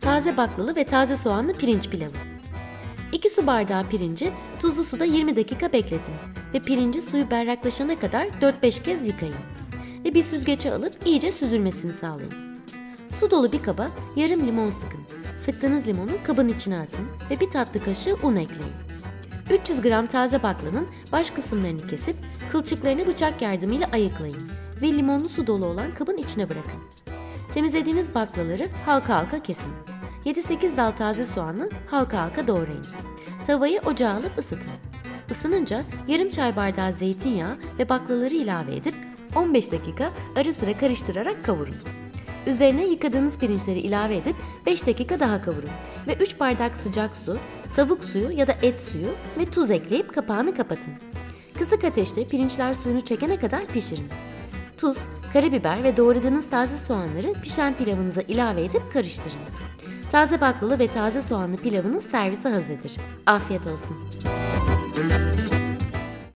Taze baklalı ve taze soğanlı pirinç pilavı. 2 su bardağı pirinci tuzlu suda 20 dakika bekletin ve pirinci suyu berraklaşana kadar 4-5 kez yıkayın. Ve bir süzgece alıp iyice süzülmesini sağlayın. Su dolu bir kaba yarım limon sıkın. Sıktığınız limonu kabın içine atın ve bir tatlı kaşığı un ekleyin. 300 gram taze baklanın baş kısımlarını kesip kılçıklarını bıçak yardımıyla ayıklayın ve limonlu su dolu olan kabın içine bırakın. Temizlediğiniz baklaları halka halka kesin. 7-8 dal taze soğanı halka halka doğrayın. Tavayı ocağa alıp ısıtın. Isınınca yarım çay bardağı zeytinyağı ve baklaları ilave edip 15 dakika ara sıra karıştırarak kavurun. Üzerine yıkadığınız pirinçleri ilave edip 5 dakika daha kavurun ve 3 bardak sıcak su, tavuk suyu ya da et suyu ve tuz ekleyip kapağını kapatın. Kısık ateşte pirinçler suyunu çekene kadar pişirin. Tuz, karabiber ve doğradığınız taze soğanları pişen pilavınıza ilave edip karıştırın. Taze baklalı ve taze soğanlı pilavınız servise hazırdır. Afiyet olsun.